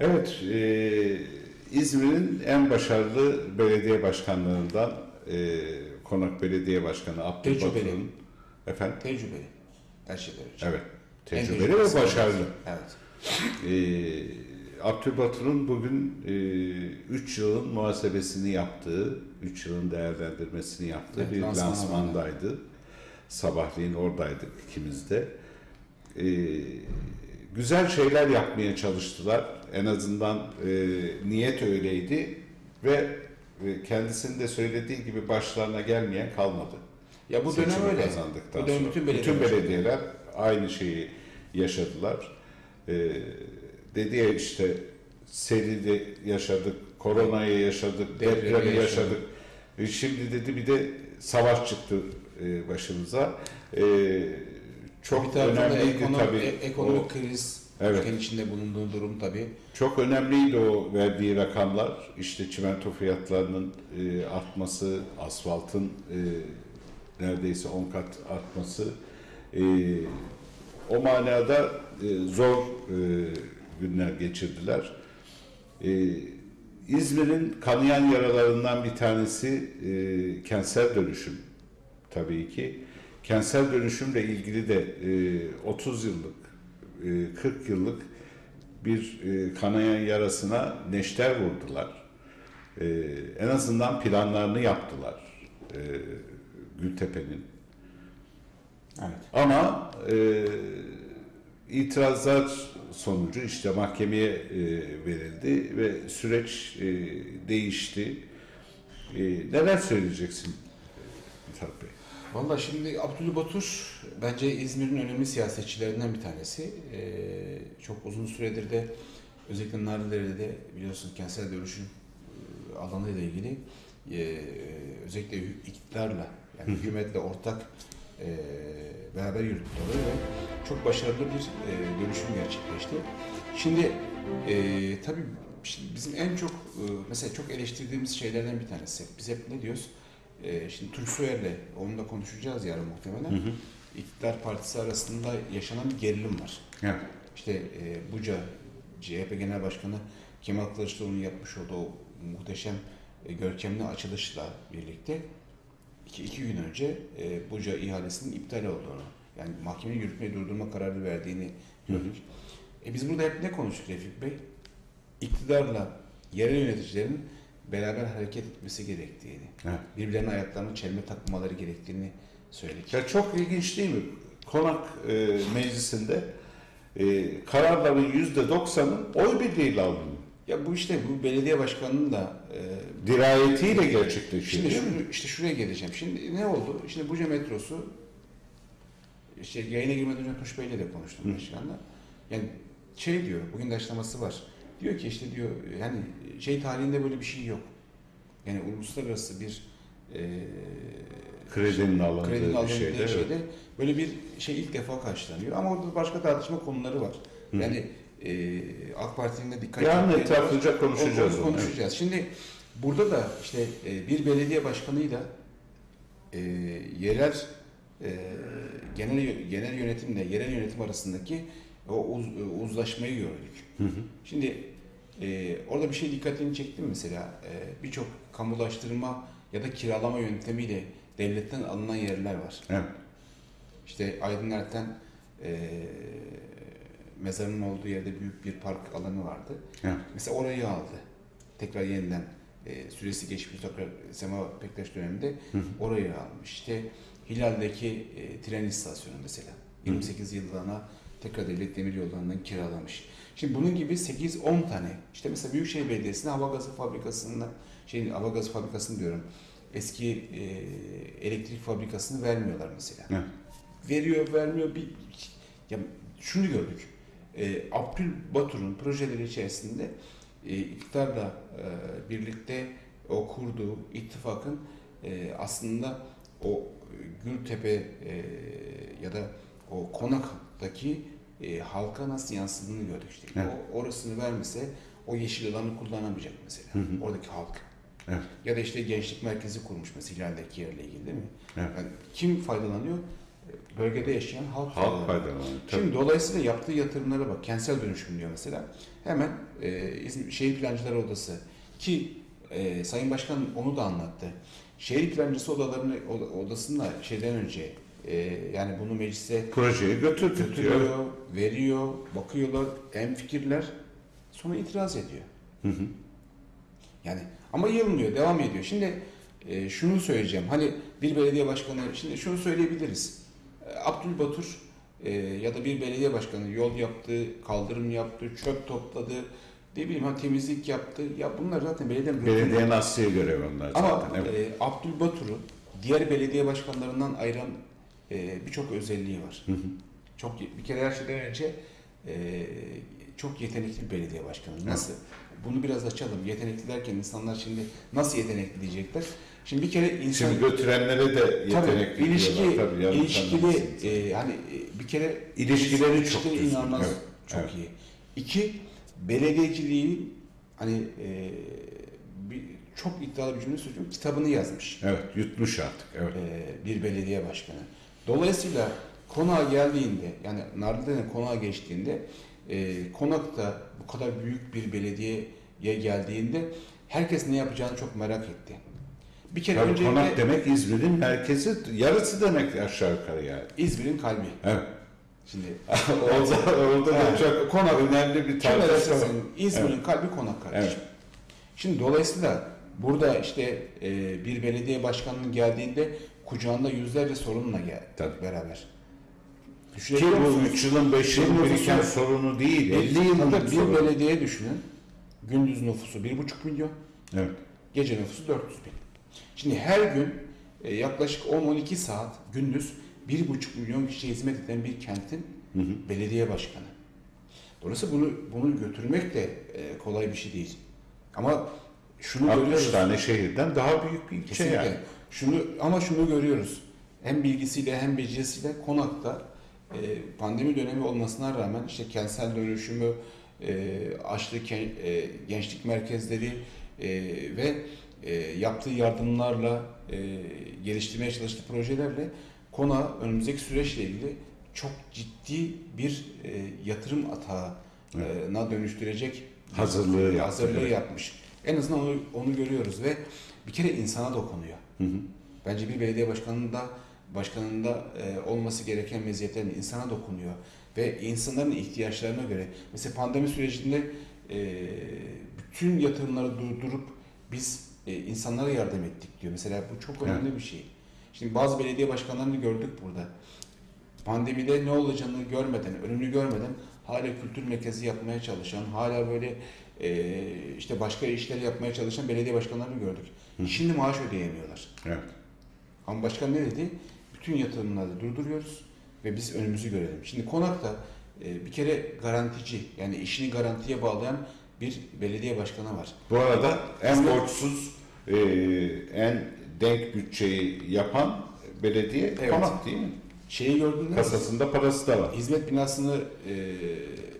Evet, e, İzmir'in en başarılı belediye başkanlarından e, Konak Belediye Başkanı Tecrübeli. efendim Tecrübeli. Her şeyden önce. evet En tecrübeli ve tecrübelisi. başarılı. Evet. E, Abdülbatur'un bugün 3 yılın muhasebesini yaptığı, 3 yılın değerlendirmesini yaptığı Evet, bir lansman lansmandaydı. Sabahleyin oradaydık ikimiz de. E, güzel şeyler yapmaya çalıştılar. En azından e, niyet öyleydi ve e, kendisinin de söylediği gibi başlarına gelmeyen kalmadı. Ya bu dönem öyle. kazandıktan Bu dönem bütün belediye bütün belediyeler aynı şeyi yaşadılar. Ee, dedi ya işte seride yaşadık, koronayı yaşadık, Depremi depremi yaşadık. yaşadık. E şimdi dedi bir de savaş çıktı e, başımıza. E, çok önemliydi ekonom- tabii. e- ekonomik O- kriz, Evet. ülkenin içinde bulunduğu durum tabii. çok önemliydi o verdiği rakamlar. İşte çimento fiyatlarının e, artması, asfaltın e, neredeyse 10 kat artması. E, o manada e, zor e, günler geçirdiler. E, İzmir'in kanayan yaralarından bir tanesi e, kentsel dönüşüm tabii ki. Kentsel dönüşümle ilgili de e, 30 yıllık, e, 40 yıllık bir e, kanayan yarasına neşter vurdular. E, en azından planlarını yaptılar e, Gültepe'nin. Evet. Ama e, itirazlar sonucu işte mahkemeye e, verildi ve süreç e, değişti. E, neler söyleyeceksin Mithat Bey? Valla şimdi Abdülbatur bence İzmir'in önemli siyasetçilerinden bir tanesi. Ee, çok uzun süredir de özellikle Narlıdere'de biliyorsun kentsel dönüşüm e, alanıyla ilgili e, özellikle hü- iktidarla yani hükümetle ortak e, beraber yürüttüler ve çok başarılı bir e, dönüşüm gerçekleşti. Şimdi e, tabii şimdi bizim en çok e, mesela çok eleştirdiğimiz şeylerden bir tanesi. Biz hep ne diyoruz? E, şimdi Tunç Soyer'le onunla konuşacağız yarın muhtemelen. İktidar partisi arasında yaşanan bir gerilim var. Evet. İşte e, Buca CHP Genel Başkanı Kemal Kılıçdaroğlu'nun yapmış olduğu o muhteşem e, görkemli açılışla birlikte iki, iki gün önce e, Buca ihalesinin iptal olduğunu yani mahkemenin yürütmeyi durdurma kararı verdiğini gördük. E, biz burada hep ne konuştuk Refik Bey? İktidarla yerel yöneticilerin beraber hareket etmesi gerektiğini, Evet. birbirlerinin ayaklarını çelme takmaları gerektiğini söyledik. Ya çok ilginç değil mi? Konak e, meclisinde e, kararların yüzde doksanı oy birliğiyle alınıyor. Ya bu işte bu belediye başkanının da e, Dirayetiyle gerçekleşiyor Şimdi şunu, işte şuraya geleceğim. Şimdi ne oldu? Şimdi Buca metrosu işte yayına girmeden önce Tunç Bey'le de konuştum Hı. başkanla. Yani şey diyor, bugün de açıklaması var. Diyor ki işte diyor yani şey tarihinde böyle bir şey yok. Yani uluslararası bir e, Kredinin alındığı kredinin bir alındığı şeyde. evet. böyle bir şey ilk defa karşılanıyor. Ama orada başka tartışma konuları var. Hı. Yani e, AK Parti'nin de dikkat var. etraflıca konuşacağız Onu onu. konuşacağız. Şimdi burada da işte e, bir belediye başkanıyla e, yerel e, genel genel yönetimle yerel yönetim arasındaki o uz, uzlaşmayı gördük. Hı hı. Şimdi e, orada bir şey dikkatini çekti mi mesela? E, Birçok kamulaştırma ya da kiralama yöntemiyle devletten alınan yerler var. Evet. İşte Aydın Erten e, mezarının olduğu yerde büyük bir park alanı vardı. Evet. Mesela orayı aldı. Tekrar yeniden e, süresi geçmiş tekrar Sema Pektaş döneminde Hı hı. orayı almış. İşte Hilal'deki e, tren istasyonu mesela. 28 yıllığına tekrar devlet demir yollarından kiralamış. Şimdi bunun gibi 8-10 tane işte mesela Büyükşehir Belediyesi'ne hava gazı fabrikasına şey hava gazı fabrikasını diyorum eski e, elektrik fabrikasını vermiyorlar mesela. Evet. Veriyor vermiyor bir ya şunu gördük. E, Abdül Batur'un projeleri içerisinde e, iktidarla e, birlikte o kurduğu ittifakın e, aslında o Gültepe e, ya da o konaktaki e, halka nasıl yansıdığını gördük işte. Evet. O orasını vermese o yeşil alanı kullanamayacak mesela. Hı hı. Oradaki halk. Evet. Ya da işte gençlik merkezi kurmuş mesela Hilal'deki yerle ilgili değil mi? Evet. Yani kim faydalanıyor? bölgede yaşayan halk, Halk faydalanıyor. faydalanıyor. Tabii. Şimdi dolayısıyla yaptığı yatırımlara bak. Kentsel dönüşüm diyor mesela. Hemen e, İzmir Şehir Plancılar Odası ki e, Sayın Başkan onu da anlattı. Şehir Plancısı odalarını oda- odasında şeyden önce e, yani bunu meclise Projeyi diyor. götürüyor, veriyor, bakıyorlar, en fikirler sonra itiraz ediyor. Hı hı. Yani ama yılmıyor, devam ediyor. Şimdi e, şunu söyleyeceğim. Hani bir belediye başkanı, şimdi şunu söyleyebiliriz. E, Abdülbatur e, ya da bir belediye başkanı yol yaptı, kaldırım yaptı, çöp topladı, ne bileyim ha temizlik yaptı. Ya bunlar zaten belediyenin Belediyenin asliye görevi onlar zaten. Ama evet. e, Abdülbatur'u diğer belediye başkanlarından ayıran e, birçok özelliği var. Hı hı. Çok bir kere her şeyden önce e, çok yetenekli bir belediye başkanı. Nasıl? Bunu biraz açalım. Yetenekli derken insanlar şimdi nasıl yetenekli diyecekler. Şimdi bir kere insan Şimdi götürenlere de yetenekli tabii ilişki diyorlar. Tabii, ilişkili e, hani e, bir kere İlişkileri çok inanılmaz evet, çok evet. iyi. İki belediyeciliği hani e, bir, çok iddialı bir cümle söylüyorum. Kitabını yazmış. Evet, yutmuş artık. Evet. e, bir belediye başkanı. Dolayısıyla konağa geldiğinde yani Narlıdere'nin konağa geçtiğinde e, konakta bu kadar büyük bir belediyeye geldiğinde herkes ne yapacağını çok merak etti. Bir kere Tabii öncelikle konak demek İzmir'in merkezi, yarısı demek aşağı yukarı yani. İzmir'in kalbi. Evet. Şimdi orada, orada da Evet. çok konak önemli bir tartışma İzmir'in kalbi konak kardeşim. Evet. Şimdi dolayısıyla burada işte e, bir belediye başkanının geldiğinde kucağında yüzlerce sorunla geldi Tabii. beraber. Ki bu musunuz? 3 yılın 5 yılın Bir biriken sorunu değil. Bir- 50 yılın Tabii bir sorunu. belediye düşünün. Gündüz nüfusu 1,5 milyon, Evet. gece nüfusu 400 bin. Şimdi her gün e, yaklaşık 10-12 saat gündüz 1,5 milyon kişiye hizmet eden bir kentin Hı hı. belediye başkanı. Dolayısıyla bunu bunu götürmek de e, kolay bir şey değil. Ama şunu 60 görüyoruz. tane şehirden daha büyük bir ilçe Kesinlikle. yani. Şunu ama şunu görüyoruz. Hem bilgisiyle hem becerisiyle Konak'ta e, pandemi dönemi olmasına rağmen işte kentsel dönüşümü, e, açlık, e, gençlik merkezleri e, ve e, yaptığı yardımlarla e, geliştirmeye çalıştığı projelerle Konak'ı önümüzdeki süreçle ilgili çok ciddi bir e, yatırım atağına dönüştürecek Hazırlığı yaptı, hazırlığı evet. yapmış. En azından onu, onu görüyoruz ve bir kere insana dokunuyor. Hı hı. Bence bir belediye başkanında başkanında e, olması gereken meziyetlerin insana dokunuyor ve insanların ihtiyaçlarına göre. Mesela pandemi sürecinde e, bütün yatırımları durdurup biz e, insanlara yardım ettik diyor. Mesela bu çok önemli bir şey. Şimdi bazı belediye başkanlarını gördük burada. Pandemide ne olacağını görmeden, önünü görmeden hala kültür merkezi yapmaya çalışan, hala böyle e, işte başka işler yapmaya çalışan belediye başkanlarını gördük. Hı. Şimdi maaş ödeyemiyorlar. Evet. Ama başkan ne dedi? Bütün yatırımları durduruyoruz ve biz önümüzü görelim. Şimdi Konak'ta e, bir kere garantici yani işini garantiye bağlayan bir belediye başkanı var. Bu arada en borçsuz, e, en denk bütçeyi yapan belediye Evet. konak değil mi? Şeyi gördünüz mü? Kasasında parası da var. Hizmet binasını e,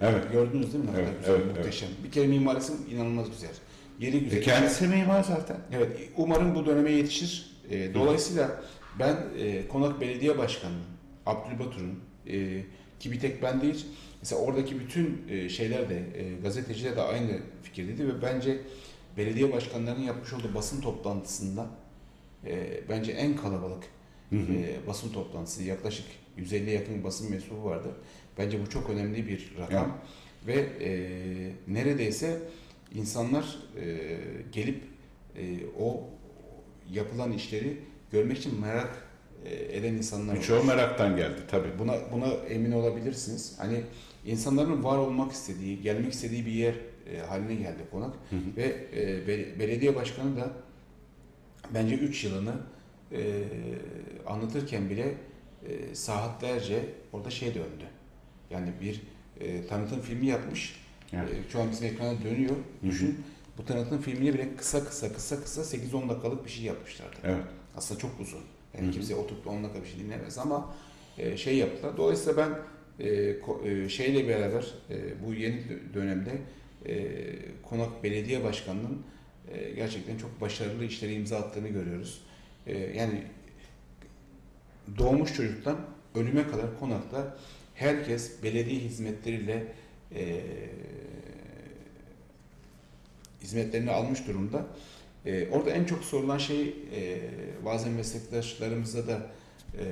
Evet. gördünüz değil mi? Evet, güzel, evet, muhteşem. Bir kere mimarisi inanılmaz güzel. Yeri güzel. E kendisi mimar zaten. Evet, umarım bu döneme yetişir. E, dolayısıyla ben e, Konak Belediye Başkanı Abdülbatur'un e, ki bir tek ben değil, mesela oradaki bütün e, şeyler de, e, gazeteciler de aynı fikirdeydi ve bence belediye başkanlarının yapmış olduğu basın toplantısında e, bence en kalabalık Hı hı. e, basın toplantısı, yaklaşık 150'ye yakın basın mensubu vardı. Bence bu çok önemli bir rakam ve e, neredeyse insanlar e, gelip e, o yapılan işleri görmek için merak eden insanlar Birçoğu olmuş. meraktan geldi tabii. Buna buna emin olabilirsiniz. Hani insanların var olmak istediği, gelmek istediği bir yer e, haline geldi konak Hı hı. ve e, be- belediye başkanı da bence 3 yılını e, anlatırken bile e, saatlerce orada şey döndü. Yani bir e, tanıtım filmi yapmış. Evet. E, şu an bizim ekrana dönüyor. Hı hı. Düşün. Bu tanıtım filmini bile kısa kısa kısa kısa 8-10 dakikalık bir şey yapmışlardı. Evet. Aslında çok uzun. Yani Hı hı. kimse oturup da 10 dakika bir şey dinlemez ama e, şey yaptılar. Dolayısıyla ben e, e, şeyle beraber e, bu yeni dö- dönemde e, Konak Belediye Başkanı'nın e, gerçekten çok başarılı işleri imza attığını görüyoruz. E, yani doğmuş çocuktan ölüme kadar konakta herkes belediye hizmetleriyle e, hizmetlerini almış durumda. E, orada en çok sorulan şey e, bazen meslektaşlarımıza da e,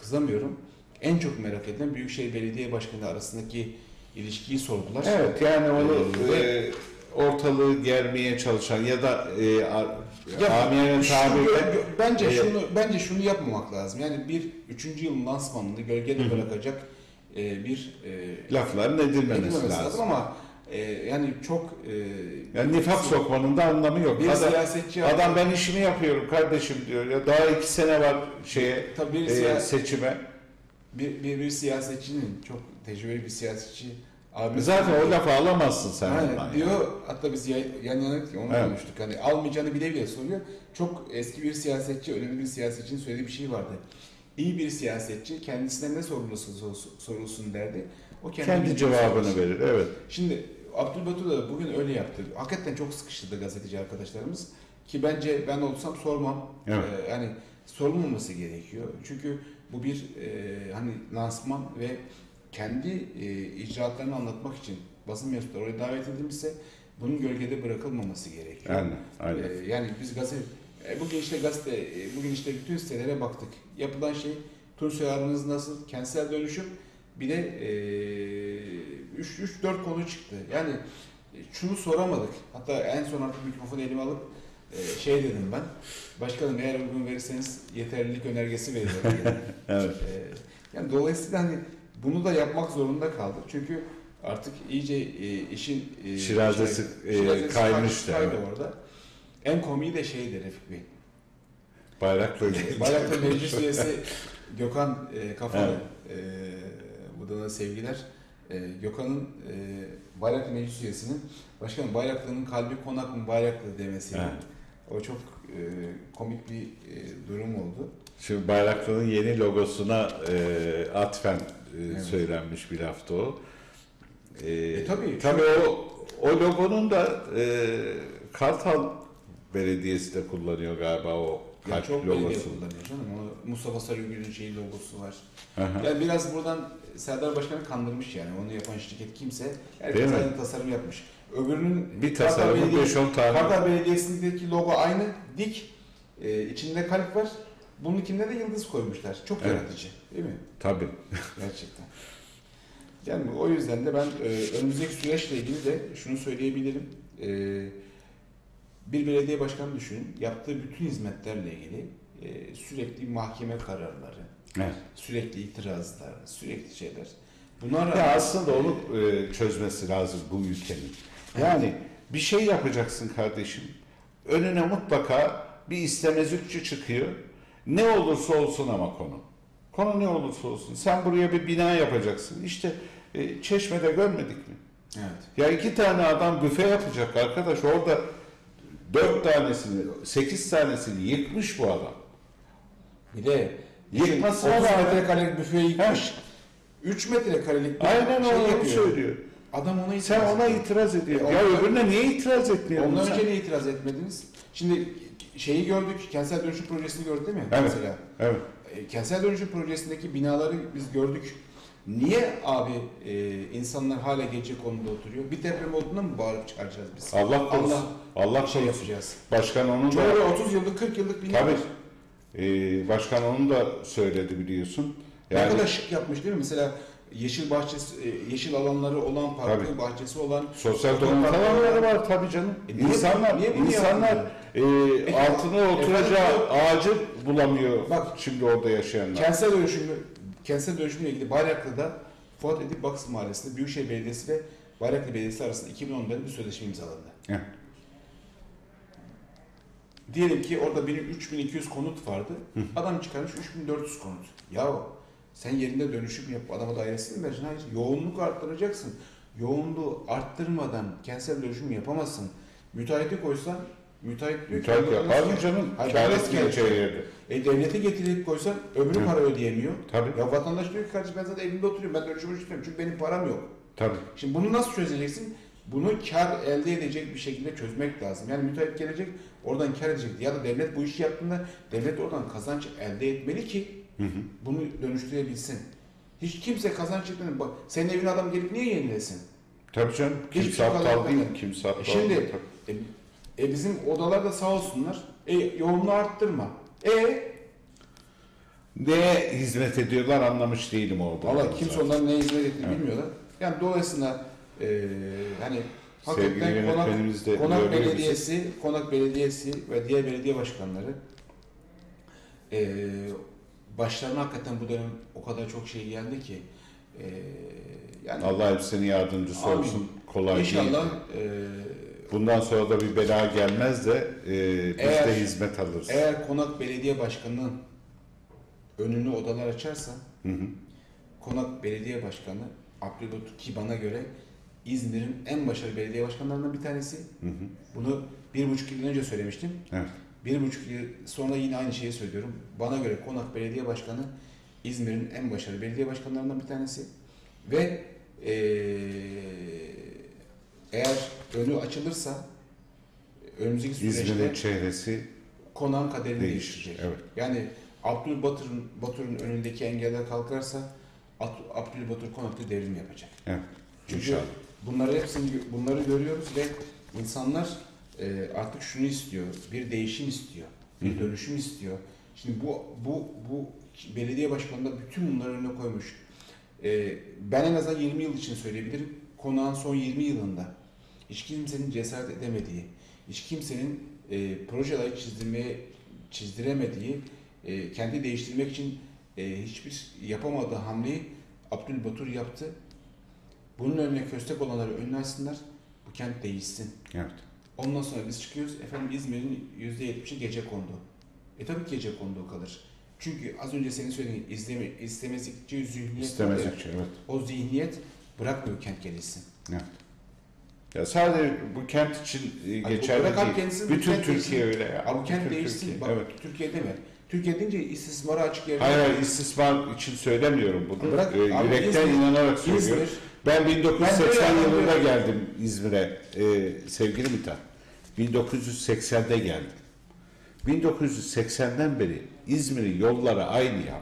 kızamıyorum. En çok merak edilen Büyükşehir Belediye Başkanı arasındaki ilişkiyi sordular. Evet yani onu Ee, e, ortalığı germeye çalışan ya da e, tabirle gö- bence e, şunu bence şunu yapmamak lazım. Yani bir üçüncü yılın lansmanını gölgede bırakacak e, bir e, lafların edilmemesi edilmemesi lazım. lazım ama e, yani çok e, Yani nifak sokmanın da anlamı yok. bir Adam, siyasetçi adam ben işimi yapıyorum kardeşim diyor ya daha iki sene var şeye tabii bir, e, siya- seçime. bir, bir, bir siyasetçinin çok tecrübeli bir siyasetçi abi Zaten o lafı alamazsın sen Aynen, diyor hatta biz yan yana gittik, onu Evet. konuştuk. Hani almayacağını bile bile soruyor. Çok eski bir siyasetçi, önemli bir siyasetçinin söylediği bir şey vardı. İyi bir siyasetçi kendisine ne sorulursa sor- sorulsun derdi. O Kendi bildiği cevabını verir. Evet. Şimdi Abdülbatu da bugün öyle yaptı. Hakikaten çok sıkıştırdı gazeteci arkadaşlarımız. Ki bence ben olsam sormam. Evet. Ee, yani sorulmaması gerekiyor. Çünkü bu bir e, hani lansman ve kendi e, icraatlarını anlatmak için basın mensupları oraya davet edilmişse bunun gölgede bırakılmaması gerekiyor. Aynen. Aynen. Ee, yani biz gazete e, bugün işte gazete e, bugün işte bütün sitelere baktık. Yapılan şey Tunç Yarınız nasıl? Kentsel dönüşüm bir de 3 3 4 konu çıktı. Yani e, şunu soramadık. Hatta en son artık mikrofonu elime alıp e, şey dedim ben. Başkanım eğer uygun verirseniz yeterlilik önergesi veriyorum. Evet. Ee, yani dolayısıyla hani bunu da yapmak zorunda kaldık. Çünkü artık iyice e, işin e, Şirazesi, e, şirazesi kaymıştı, kaydı evet. orada. En komiği de şeydi Refik Bey. Bayrakla Bayraktar Meclis Üyesi Gökhan e, Kafalı. E, buradan da sevgiler. E, Gökhan'ın e, Bayraktar Meclis Üyesi'nin Başkanım Bayraklı'nın kalbi konak mı Bayraklı demesi. Evet. O çok e, komik bir e, durum oldu. Şimdi Bayraklı'nın yeni logosuna e, atfen e, Evet. söylenmiş bir lafta o. E, E, tabii. tabii o, o logonun da e, Kartal Belediyesi de kullanıyor galiba o Ya kalp çok belediye logosunu. kullanıyor canım. Onu Mustafa Sarıgül'ün şeyi logosu var. Hı. Yani biraz buradan Serdar Başkan'ı kandırmış yani. Onu yapan şirket kimse. Herkes aynı tasarım yapmış. Öbürünün Bir tasarımı Belediyesi- 5-10 tane. Kartal Belediyesi'ndeki logo aynı. Dik. Ee, içinde kalp var. Bununkinde de yıldız koymuşlar. Çok Evet. yaratıcı. Değil mi? Tabii. Gerçekten. Yani o yüzden de ben e, önümüzdeki süreçle ilgili de şunu söyleyebilirim. E, bir belediye başkanı düşünün. Yaptığı bütün hizmetlerle ilgili e, sürekli mahkeme kararları, Evet. sürekli itirazlar, sürekli şeyler. Bunlar Ya aslında onu e, çözmesi lazım bu ülkenin. Yani bir şey yapacaksın kardeşim. Önüne mutlaka bir istemezlikçi çıkıyor. Ne olursa olsun ama konu. Konu ne olursa olsun. Sen buraya bir bina yapacaksın. İşte e, Çeşme'de görmedik mi? Evet. Ya iki tane adam büfe yapacak arkadaş. Orada dört tanesini, sekiz tanesini yıkmış bu adam. Bir de Yıkmasına 30 rağmen- metrekarelik büfeyi yıkmış. 3 metrekarelik bir Aynen şey onu yapıyor. söylüyor. Adam ona itiraz Sen ona ediyor. itiraz ediyorsun. E, Ya ondan- öbürüne niye itiraz etmiyorsun Ondan önce niye itiraz etmediniz? Şimdi şeyi gördük, kentsel dönüşüm projesini gördük değil mi? Evet. Mesela. Evet. E, kentsel dönüşüm projesindeki binaları biz gördük. Niye abi e, insanlar hala gece konuda oturuyor? Bir deprem olduğunda mı bağırıp çağıracağız biz? Allah korusun. Allah Allah şey korusun. yapacağız. Başkan onun da Böyle 30 yıllık 40 yıllık bina tabii var. e, başkan onu da söyledi biliyorsun. Ne Yani kadar şık yapmış değil mi? Mesela yeşil bahçesi, e, yeşil alanları olan, parkı Tabii. bahçesi olan sosyal Otopark- donatı alanları var tabii canım. E niye- insanlar niye insanlar yapmıyor? E, altına oturacağı ağacı bulamıyor. Bak, şimdi orada yaşayanlar. Kentsel dönüşümü, kentsel dönüşümle ilgili Bayraklı'da Fuat Edip Baksı Mahallesi'nde Büyükşehir Belediyesi ve Bayraklı Belediyesi arasında 2010'da bir sözleşme imzalandı. Heh. Diyelim ki orada benim 3200 konut vardı. Adam çıkarmış 3400 konut. Ya sen yerinde dönüşüm yap adama dairesini mi vereceksin? Hayır. Yoğunluk arttıracaksın. Yoğunluğu arttırmadan kentsel dönüşüm yapamazsın. Müteahhiti koysan müteahhit diyor ki, Müteahhit "Ben yapar mı canım? Hayır, Kâr ben nasıl etmeyeceği geleceğim?" yerde. E devlete getirip koysan öbürü Hı. para ödeyemiyor. Tabii. Ya vatandaş diyor ki kardeşim ben zaten evimde oturuyorum. Ben dönüşüm istiyorum çünkü benim param yok. Tabii. Şimdi bunu nasıl çözeceksin? Bunu kar elde edecek bir şekilde çözmek lazım. Yani müteahhit gelecek, oradan kar edecek. Ya da devlet bu işi yaptığında devlet oradan kazanç elde etmeli ki bunu dönüştürebilsin. Hiç kimse kazanç çıkmıyor. Bak senin evine adam gelip niye yenilesin? Tabii canım. Kimse şey aptal kazanmadan. değil. Kimse aptal E şimdi e, e bizim odalarda sağ olsunlar. E yoğunluğu arttırma. E Neye hizmet ediyorlar anlamış değilim orada. valla kimse onların ne hizmet ettiğini Evet. bilmiyorlar. Yani dolayısıyla e, hani hakikaten konak, konak belediyesi, konak belediyesi ve diğer belediye başkanları e, başlarına hakikaten bu dönem o kadar çok şey geldi ki e, yani Allah hepsinin yardımcısı Amin. olsun. Kolay inşallah değil. e, Bundan sonra da bir bela gelmez de e, biz Eğer- de hizmet alırız. eğer konak belediye başkanının önünü odalar açarsa Hı hı. Konak Belediye Başkanı Abdülhamit ki bana göre İzmir'in en başarılı belediye başkanlarından bir tanesi. Hı hı. Bunu bir buçuk yıl önce söylemiştim. Evet. Bir buçuk yıl sonra yine aynı şeyi söylüyorum. Bana göre Konak Belediye Başkanı İzmir'in en başarılı belediye başkanlarından bir tanesi. Ve eee, eğer önü açılırsa önümüzdeki süreçte İzmir'in çehresi konağın kaderini Değişir, değiştirecek. evet. Yani Abdülbatur'un Batur'un önündeki engeller kalkarsa At- Abdülbatur konakta devrim yapacak. evet. Çünkü İnşallah. bunları hepsini bunları görüyoruz ve insanlar e, artık şunu istiyor. Bir değişim istiyor. Bir dönüşüm istiyor. Şimdi bu bu bu belediye başkanı da bütün bunları önüne koymuş. E, ben en azından 20 yıl için söyleyebilirim. Konağın son 20 yılında hiç kimsenin cesaret edemediği, hiç kimsenin e, projeleri çizdirmeye çizdiremediği, e, kendi değiştirmek için e, hiçbir yapamadığı hamleyi Abdülbatur yaptı. Bunun önüne köstek olanları önüne açsınlar. Bu kent değişsin. Evet. Ondan sonra biz çıkıyoruz. Efendim İzmir'in %70'i gece kondu. E tabii gece konduğu kalır. Çünkü az önce senin söylediğin izleme, istemezlikçi zihniyet İstemezlikçe evet. o zihniyet bırakmıyor kent gelişsin. evet. Ya sadece bu kent için e, Hani geçerli değil. Bütün kent Türkiye değişsin. öyle ya. Abi kent Bütün değişsin. Türkiye, Bak Evet. Türkiye deme. Türkiye deyince istismara açık yerler. Hayır hayır istismar için söylemiyorum bunu. Bırak, Ee, yürekten İzmir- inanarak söylüyorum. İzmir, Ben Ben 1980 böyle yılında geldim İzmir'e e, sevgili Mithat. 1980'de geldim. 1980'den beri İzmir'in yolları aynı ya.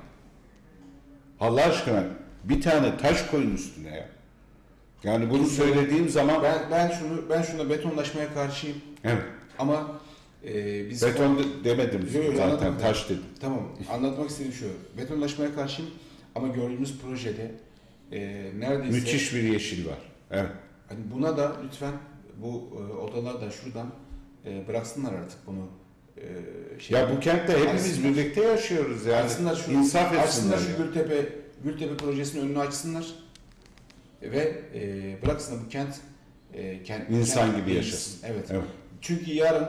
Allah aşkına bir tane taş koyun üstüne ya. Yani bunu söylediğim zaman ben, ben şunu ben şuna betonlaşmaya karşıyım. evet, Ama e, biz beton de- demedim Yo, yo, zaten anladım. taş dedim. Tamam. Anlatmak istediğim şu. Betonlaşmaya karşıyım ama gördüğümüz projede e, neredeyse Müthiş bir yeşil var. Evet. hani buna da lütfen bu e, odalar da şuradan e, bıraksınlar artık bunu. E, şey, Ya bu kentte hepimiz Açsınlar. birlikte yaşıyoruz yani. açsınlar şu, İnsaf etsinler. açsınlar şu. Gültepe Gültepe projesinin önünü açsınlar ve e, bıraksınlar bu kent e, kent, İnsan kent gibi yaşasın. Evet. Evet. Çünkü yarın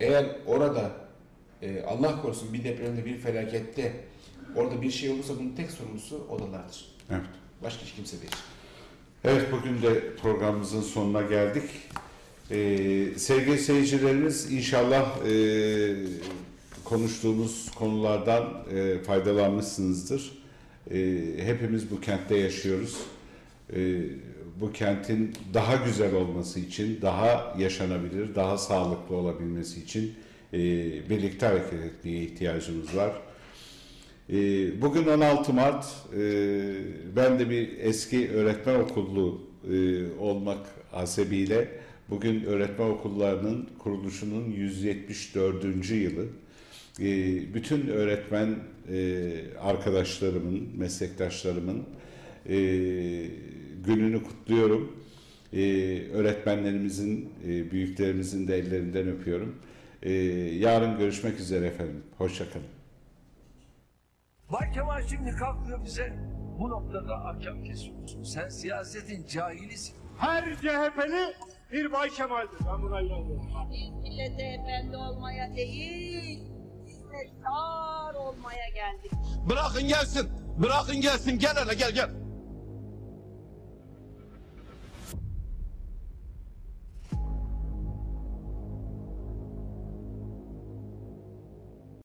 eğer orada e, Allah korusun bir depremde bir felakette orada bir şey olursa bunun tek sorumlusu odalardır. Evet. Başka hiç kimse değil. Evet bugün de programımızın sonuna geldik. Ee, sevgili seyircilerimiz inşallah e, konuştuğumuz konulardan e, faydalanmışsınızdır. E, hepimiz bu kentte yaşıyoruz. E, bu kentin daha güzel olması için, daha yaşanabilir, daha sağlıklı olabilmesi için e, birlikte hareket etmeye ihtiyacımız var. Ee, Bugün 16 Mart, ee, ben de bir eski öğretmen okulu ee, olmak hasebiyle bugün öğretmen okullarının kuruluşunun 174. yılı. Ee, Bütün öğretmen ee, arkadaşlarımın, meslektaşlarımın ee, gününü kutluyorum. Ee, Öğretmenlerimizin, ee, büyüklerimizin de ellerinden öpüyorum. Ee, Yarın görüşmek üzere efendim. Hoşçakalın. Bay Kemal şimdi kalkıyor bize bu noktada ahkam kesiyorsun. Sen siyasetin cahilisin. Her CHP'li bir Bay Kemal'dir. Ben buna inanıyorum. Biz millete efendi olmaya değil, hizmetkar olmaya geldik. Bırakın gelsin. Bırakın gelsin. Gel hele gel gel.